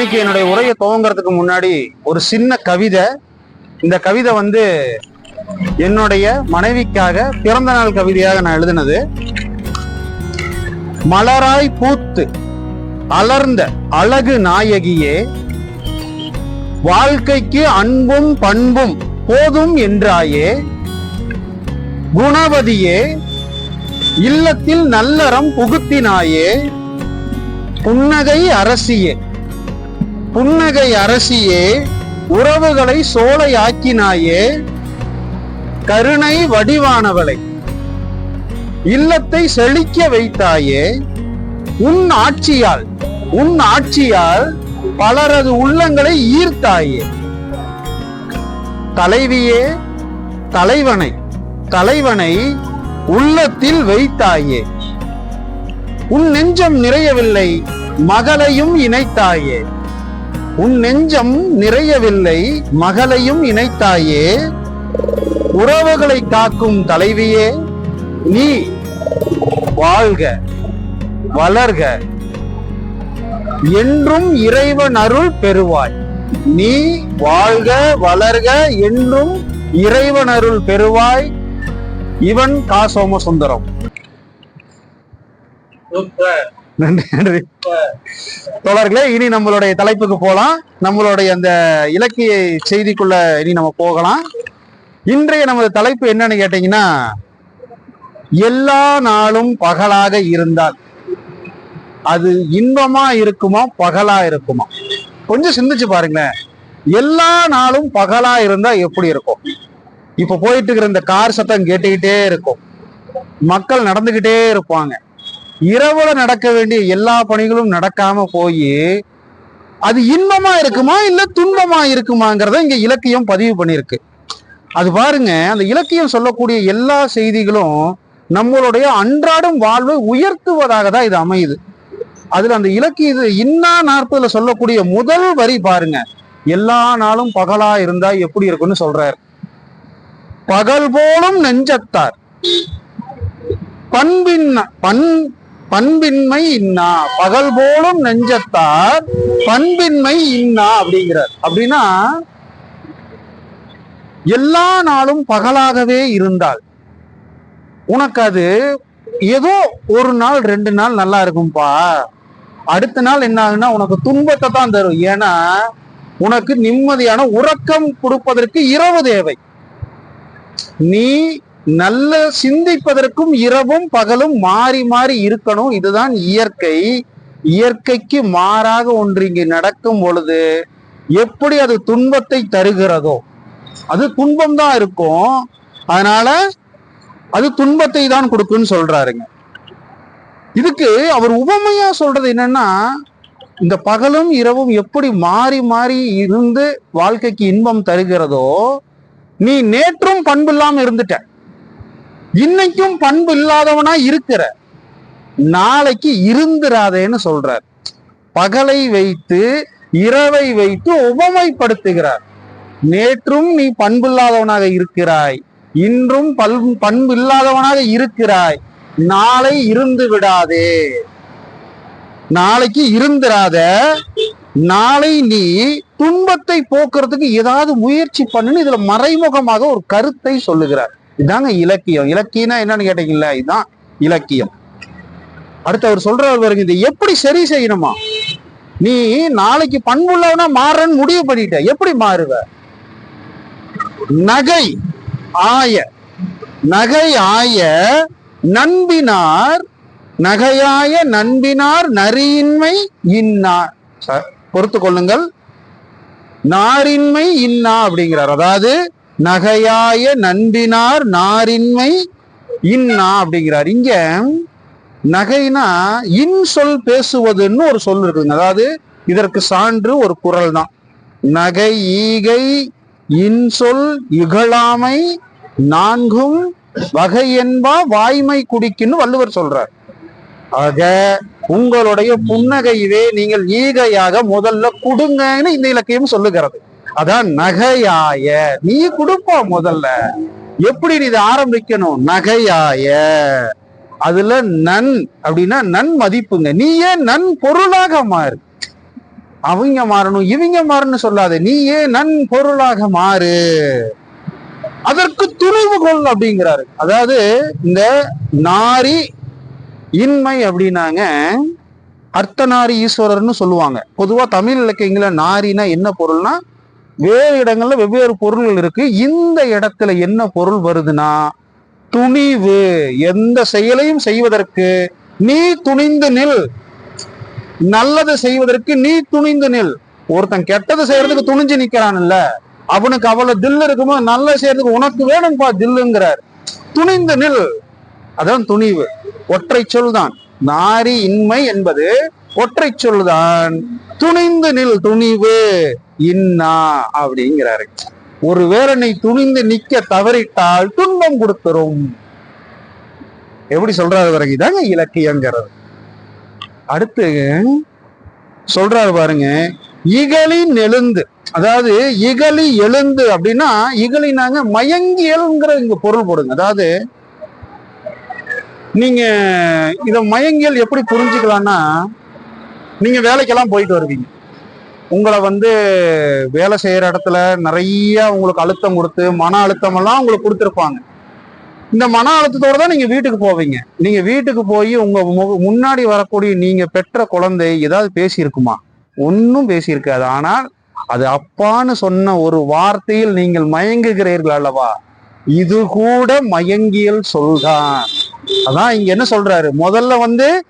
இன்னைக்கு என்னுடைய உரையை துவங்குறதுக்கு முன்னாடி ஒரு சின்ன கவிதை. இந்த கவிதை வந்து என்னுடைய மனைவிக்காக பிறந்த நாள் கவிதையாக நான் எழுதினது. மலராய் பூத்து அலர்ந்த அழகு நாயகியே வாழ்க்கைக்கு அன்பும் பண்பும் போதும் என்றாயே குணவதியே இல்லத்தில் நல்லறம் புகுத்தினாயே புன்னகை அரசியே புன்னகை அரசியே உறவுகளை சோலையாக்கினாயே கருணை வடிவானவளை. இல்லத்தை செழிக்க வைத்தாயே உன் ஆட்சியால் உன் ஆட்சியால் பலரது உள்ளங்களை ஈர்த்தாயே. தலைவியே தலைவனை தலைவனை உள்ளத்தில் வைத்தாயே. உன் நெஞ்சம் நிறையவில்லை மகளையும் இணைத்தாயே. உன் நெஞ்சம் நிறையவில்லை மகளையும் இணைத்தாயே. உறவுகளை காக்கும் தலைவியே நீ வாழ்க வளர்க. என்றும் இறைவன் அருள் பெறுவாய். நீ வாழ்க வளர்க என்றும் இறைவன் அருள் பெறுவாய். இவன் கா சோமசுந்தரம். நன்றி நன்றி. தொடர்களே இனி நம்மளுடைய தலைப்புக்கு போகலாம் நம்மளுடைய அந்த இலக்கிய செய்திக்குள்ள இனி நம்ம போகலாம். இன்றைய நமது தலைப்பு என்னன்னு கேட்டீங்கன்னா எல்லா நாளும் பகலாக இருந்தால். அது இன்பமா இருக்குமா பகலா இருக்குமா? கொஞ்சம் சிந்திச்சு பாருங்களேன். எல்லா நாளும் பகலா இருந்தா எப்படி இருக்கும்? இப்ப போயிட்டு இருக்கிற இந்த கார் சத்தம் கேட்டுக்கிட்டே இருக்கும். மக்கள் நடந்துகிட்டே இருப்பாங்க. இரவுல நடக்க வேண்டிய எல்லா பணிகளும் நடக்காம போய் அது இன்பமா இருக்குமா இல்ல துன்பமா இருக்குமாங்கிறத இங்க இலக்கியம் பதிவு பண்ணியிருக்கு. அது பாருங்க அந்த இலக்கியம் சொல்லக்கூடிய எல்லா செய்திகளும் நம்மளுடைய அன்றாடம் வாழ்வை உயர்த்துவதாக தான் இது அமையுது. அதுல அந்த இலக்கிய இது இன்னா நாற்பதுல சொல்லக்கூடிய முதல் வரி பாருங்க எல்லா நாளும் பகலா இருந்தா எப்படி இருக்கும்னு சொல்றாரு. பகல் போலும் நெஞ்சத்தார். பண்பின் பண் பண்பின்மை இன்னா. பகல் போலும் நெஞ்சத்தார் பண்பின்மை இன்னா அப்படிங்கிறார். அப்படின்னா எல்லா நாளும் பகலாகவே இருந்தால் உனக்கு அது ஏதோ ஒரு நாள் ரெண்டு நாள் நல்லா இருக்கும்பா. அடுத்த நாள் என்ன ஆகுன்னா உனக்கு துன்பத்தை தான் தரும். ஏன்னா உனக்கு நிம்மதியான உறக்கம் கொடுப்பதற்கு இரவு தேவை. நீ நல்ல சிந்திப்பதற்கும் இரவும் பகலும் மாறி மாறி இருக்கணும். இதுதான் இயற்கை. இயற்கைக்கு மாறாக ஒன்று இங்கு நடக்கும் பொழுது எப்படி அது துன்பத்தை தருகிறதோ அது துன்பம் தான் இருக்கும். அதனால அது துன்பத்தை தான் கொடுக்குன்னு சொல்றாருங்க. இதுக்கு அவர் உபமையா சொல்றது என்னன்னா இந்த பகலும் இரவும் எப்படி மாறி மாறி இருந்து வாழ்க்கைக்கு இன்பம் தருகிறதோ நீ நேற்றும் பண்பு இல்லாம இருந்துட்ட. இன்னைக்கும் பண்பு இல்லாதவனா இருக்கிற நாளைக்கு இருந்துராதேன்னு சொல்றார். பகலை வைத்து இரவை வைத்து உபமைப்படுத்துகிறார் நேற்றும் நீ பண்பில்லாதவனாக இருக்கிறாய். இன்றும் பல் பண்பு இல்லாதவனாக இருக்கிறாய். நாளை இருந்து விடாதே. நாளைக்கு இருந்திராத நாளை நீ துன்பத்தை போக்குறதுக்கு ஏதாவது முயற்சி பண்ணுன்னு இதுல மறைமுகமாக ஒரு கருத்தை சொல்லுகிறார். இதாங்க இலக்கியம். இலக்கியம்னா என்னன்னு கேட்டீங்கல்ல இதுதான் இலக்கியம். அடுத்து அவர் சொல்றாரு பாருங்க இதை எப்படி சரி செய்யணுமா? நீ நாளைக்கு பண்புள்ளவனா மாறன்னு முடிவு பண்ணிட்ட. எப்படி மாறுவ? நகை ஆய நகை ஆய நண்பினார் நகையாய நண்பினார் நரியின்மை இன்னார் பொறுத்து கொள்ளுங்கள். நாரின்மை இன்னா அப்படிங்கிறார். அதாவது நகையாய நண்பினார் நாரின்மை இன்னா அப்படிங்கிறார். இங்க நகைனா இன் சொல் பேசுவதுன்னு ஒரு சொல் இருக்குங்க அதாவது இதற்கு சான்று ஒரு குரல் தான். நகை ஈகை இன்சொல் இகழாமை நான்கும் வகை என்பா வாய்மை குடிக்குன்னு வள்ளுவர் சொல்றார். ஆக உங்களுடைய புன்னகையவே நீங்கள் ஈகையாக முதல்ல கொடுங்கன்னு இந்த இலக்கியம் சொல்லுகிறது. அதான் நகையாய நீ கொடுப்பா முதல்ல. எப்படி நீ இதை ஆரம்பிக்கணும்? நகையாய. அதுல நன் அப்படின்னா நன் மதிப்புங்க. நீ ஏன் நன் பொருளாக மாறு. அவங்க மாறணும் இவங்க மாறணும் சொல்லாத. நீயே நன்பொருளாக மாறு. அதற்கு துணிவு கொள் அப்படிங்கிறாரு. அதாவது இந்த நாரி இன்மை அப்படின்னாங்க அர்த்தநாரி ஈஸ்வரர்னு சொல்லுவாங்க. பொதுவா தமிழ் இலக்கியங்கள நாரினா என்ன பொருள்னா வேறு இடங்கள்ல வெவ்வேறு பொருள்கள் இருக்கு. இந்த இடத்துல என்ன பொருள் வருதுன்னா துணிவு. எந்த செயலையும் செய்வதற்கு நீ துணிந்து நில். நல்லது செய்வதற்கு நீ துணிந்து நில். ஒருத்தன் கெட்டது செய்யறதுக்கு துணிஞ்சு நிக்கிறான்ல அவனுக்கு அவ்வளவு தில் இருக்குமோ நல்ல செய்யறதுக்கு உனக்கு வேணும்பா தில்லுங்கிறார். துணிந்து நில். அதான் துணிவு. ஒற்றை சொல் தான். நாரி இன்மை என்பது ஒற்றை சொல் தான் துணிந்து நில் துணிவு. இன்னா அப்படிங்கிறாரு. ஒரு நீ துணிந்து நிக்க தவறிட்டால் துன்பம் கொடுத்துரும். எப்படி சொல்றாரு பிறகு இதாங்க இலக்கியங்கிறது. அடுத்து சொல்றாரு பாருங்க இகலி நெழுந்து. அதாவது இகலி எழுந்து அப்படின்னா இகழினாங்க மயங்கியல்ங்கிற இங்க பொருள் போடுங்க. அதாவது நீங்க இத மயங்கியல் எப்படி புரிஞ்சுக்கலாம்னா நீங்க வேலைக்கெல்லாம் போயிட்டு வருவீங்க. உங்களை வந்து வேலை செய்யற இடத்துல நிறைய உங்களுக்கு அழுத்தம் கொடுத்து மன அழுத்தம் எல்லாம் உங்களுக்கு கொடுத்துருப்பாங்க. இந்த மன அழுத்தத்தோட தான் நீங்க வீட்டுக்கு போவீங்க. நீங்க வீட்டுக்கு போய் உங்க மு- முன்னாடி வரக்கூடிய நீங்க பெற்ற குழந்தை ஏதாவது பேசியிருக்குமா? ஒன்றும் பேசியிருக்காது. ஆனால் அது அப்பான்னு சொன்ன ஒரு வார்த்தையில் நீங்கள் மயங்குகிறீர்கள் அல்லவா? இது கூட மயங்கியல் சொல்தான். அதான் இங்க என்ன சொல்றாரு? முதல்ல வந்து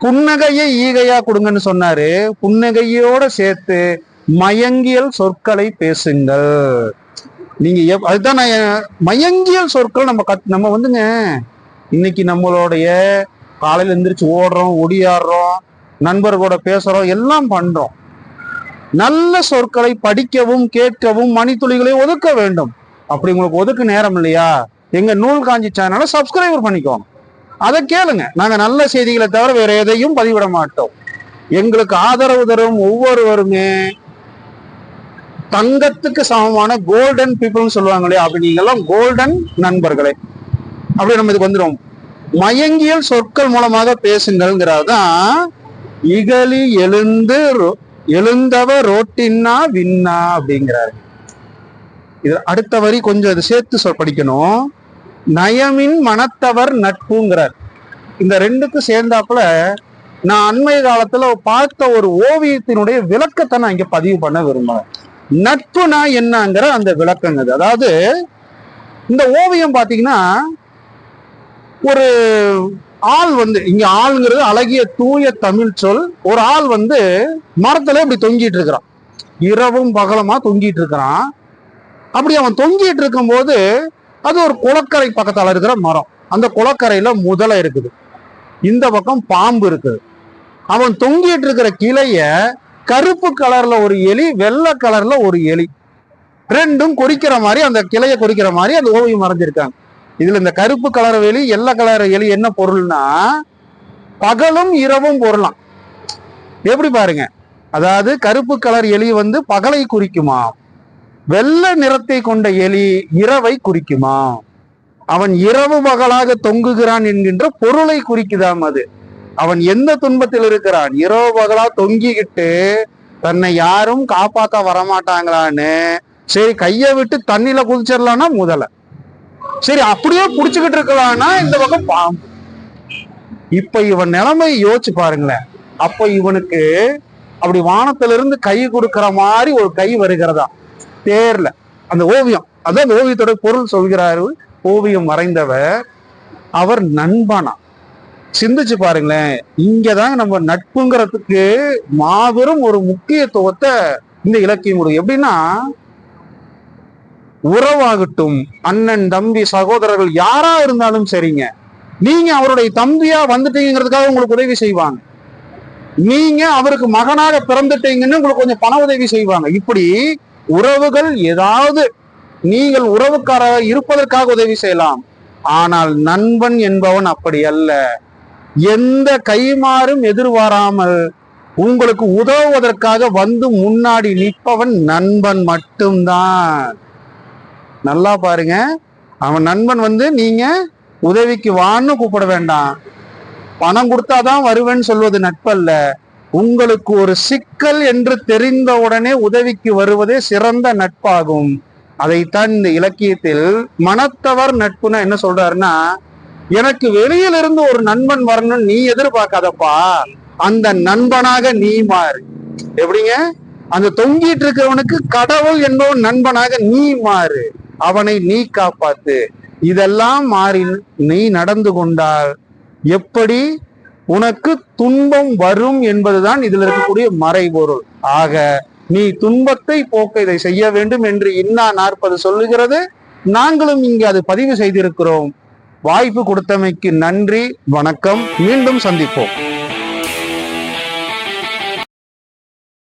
புன்னகையை ஈகையா கொடுங்கன்னு சொன்னாரு. புன்னகையோட சேர்த்து மயங்கியல் சொற்களை பேசுங்கள். நீங்க எப்- அதுதான் நான் மயங்கியல் சொற்கள் நம்ம கத் நம்ம வந்துங்க இன்னைக்கு நம்மளுடைய காலையில எந்திரிச்சு ஓடுறோம் ஒடியாடுறோம் நண்பர் கூட பேசுறோம் எல்லாம் பண்றோம். நல்ல சொற்களை படிக்கவும் கேட்கவும் மணித்துளிகளை ஒதுக்க வேண்டும். அப்படி உங்களுக்கு ஒதுக்க நேரம் இல்லையா? எங்க நூல் காஞ்சி சேனலை சப்ஸ்கிரைபர் பண்ணிக்கோங்க அதை கேளுங்க. நாங்க நல்ல செய்திகளை தவிர வேற எதையும் பதிவிட மாட்டோம். எங்களுக்கு ஆதரவு தரும் ஒவ்வொருவருமே தங்கத்துக்கு சமமான கோல்டன் பீப்புள்னு சொல்லுவாங்க இல்லையா? அப்படி நீங்கெல்லாம் கோல்டன் நண்பர்களே. அப்படி நம்ம இதுக்கு வந்துடும் மயங்கியல் சொற்கள் மூலமாக பேசுங்கள்ங்கிறது தான் இகலி எழுந்து எழுந்தவ ரோட்டின்னா வின்னா அப்படிங்கிறாரு. இது அடுத்த வரி கொஞ்சம் இது சேர்த்து சொல் படிக்கணும். நயமின் மனத்தவர் நட்புங்கிறார். இந்த ரெண்டுக்கும் சேர்ந்தாப்புல நான் அண்மை காலத்துல பார்த்த ஒரு ஓவியத்தினுடைய விளக்கத்தை நான் இங்க பதிவு பண்ண விரும்புறேன். நட்புனா என்னங்கிற அந்த விளக்கங்க அதாவது இந்த ஓவியம் பாத்தீங்கன்னா ஒரு ஆள் வந்து இங்க ஆள்ங்கிறது அழகிய தூய தமிழ் சொல். ஒரு ஆள் வந்து மரத்துல இப்படி தொங்கிட்டு இருக்கிறான். இரவும் பகலமா தொங்கிட்டு இருக்கிறான். அப்படி அவன் தொங்கிட்டு இருக்கும் போது அது ஒரு குளக்கரை பக்கத்தில் இருக்கிற மரம். அந்த குளக்கரையில முதலை இருக்குது. இந்த பக்கம் பாம்பு இருக்குது. அவன் தொங்கிட்டு இருக்கிற கிளைய கருப்பு கலர்ல ஒரு எலி வெள்ளை கலர்ல ஒரு எலி. ரெண்டும் குறிக்கிற மாதிரி அந்த கிளையை குறிக்கிற மாதிரி அந்த ஓவியம் வரைஞ்சிருக்காங்க. இதுல இந்த கருப்பு கலர் எலி எல்லா கலர் எலி என்ன பொருள்னா பகலும் இரவும் பொருளாம். எப்படி பாருங்க. அதாவது கருப்பு கலர் எலி வந்து பகலை குறிக்குமா வெள்ளை நிறத்தை கொண்ட எலி இரவை குறிக்குமா? அவன் இரவு பகலாக தொங்குகிறான் என்கின்ற பொருளை குறிக்குதாம் அது. அவன் எந்த துன்பத்தில் இருக்கிறான்? இரவு பகலா தொங்கிக்கிட்டு தன்னை யாரும் காப்பாத்த வரமாட்டாங்களான்னு சரி கையை விட்டு தண்ணியில குதிச்சிடலாம்னா முதல்ல சரி அப்படியே புடிச்சுக்கிட்டு இருக்கலாம்னா இந்த பக்கம் பாம்பு. இப்ப இவன் நிலைமை யோசிச்சு பாருங்களேன். அப்ப இவனுக்கு அப்படி வானத்திலிருந்து கை கொடுக்கிற மாதிரி ஒரு கை வருகிறதா? தேர்ல. அந்த ஓவியம் அதான் அந்த ஓவியத்தோட பொருள் சொல்கிறாரு ஓவியம் வரைந்தவர் அவர் நண்பனா? சிந்திச்சு பாருங்களேன் இங்கதான் நம்ம நட்புங்கிறதுக்கு மாபெரும் ஒரு முக்கியத்துவத்தை இந்த இலக்கியம் கொடுக்கும் எப்படின்னா உறவாகட்டும் அண்ணன் தம்பி சகோதரர்கள் யாரா இருந்தாலும் சரிங்க. நீங்க அவருடைய தம்பியா வந்துட்டீங்கிறதுக்காக உங்களுக்கு உதவி செய்வாங்க. நீங்க அவருக்கு மகனாக பிறந்துட்டீங்கன்னு உங்களுக்கு கொஞ்சம் பண உதவி செய்வாங்க. இப்படி உறவுகள் ஏதாவது நீங்கள் உறவுக்காரராக இருப்பதற்காக உதவி செய்யலாம். ஆனால் நண்பன் என்பவன் அப்படி அல்ல. எந்த கைமாறும் எதிர்பாராமல் உங்களுக்கு உதவுவதற்காக வந்து முன்னாடி நிற்பவன் நண்பன் மட்டும்தான். நல்லா பாருங்க. அவன் நண்பன் வந்து நீங்க உதவிக்கு வான்னு கூப்பிட வேண்டாம். பணம் கொடுத்தாதான் வருவேன்னு சொல்வது நட்பல்ல. உங்களுக்கு ஒரு சிக்கல் என்று தெரிந்தவுடனே உதவிக்கு வருவதே சிறந்த நட்பாகும். அதைத்தான் இந்த இலக்கியத்தில் மனத்தவர் நட்புனா என்ன சொல்றாருன்னா எனக்கு வெளியிலிருந்து ஒரு நண்பன் வரணும்னு நீ எதிர்பார்க்காதப்பா. அந்த நண்பனாக நீ மாறு. எப்படிங்க? அந்த தொங்கிட்டு இருக்கிறவனுக்கு கடவுள் என்பவன் நண்பனாக நீ மாறு. அவனை நீ காப்பாத்து. இதெல்லாம் மாறி நீ நடந்து கொண்டால் எப்படி? உனக்கு துன்பம் வரும் என்பதுதான் இதில் இருக்கக்கூடிய மறைபொருள். ஆக நீ துன்பத்தை போக்க இதை செய்ய வேண்டும் என்று இன்னா நாற்பது சொல்லுகிறது. நாங்களும் இங்கு அது பதிவு செய்திருக்கிறோம். வாய்ப்பு கொடுத்தமைக்கு நன்றி வணக்கம். மீண்டும் சந்திப்போம்.